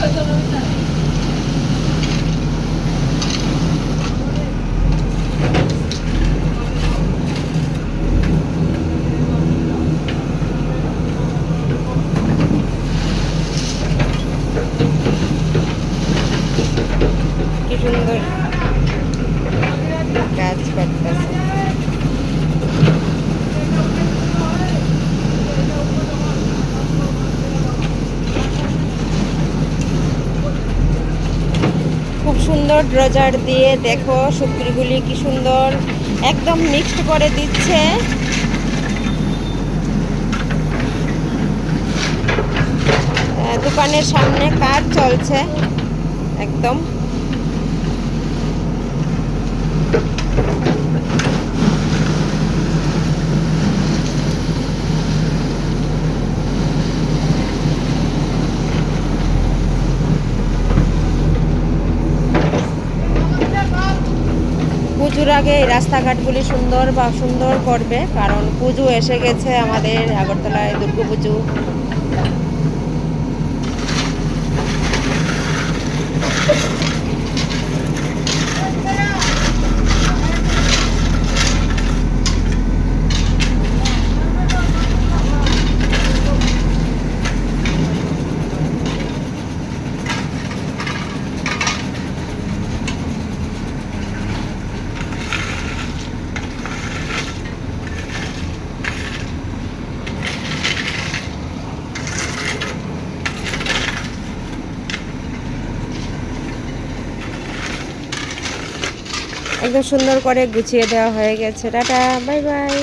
kazanabilir. Gece onları geldik beklesin. ড্রজার দিয়ে দেখো শুকরিগুলি কি সুন্দর। একদম মিক্সড করে দিচ্ছে। দোকানের সামনে কাজ চলছে। একদম। পুজোর আগে এই রাস্তাঘাটগুলি সুন্দর বা সুন্দর করবে, কারণ পুজো এসে গেছে আমাদের আগরতলায় দুর্গা পুজো। একদম সুন্দর করে গুছিয়ে দেওয়া হয়ে গেছে। Tata bye bye.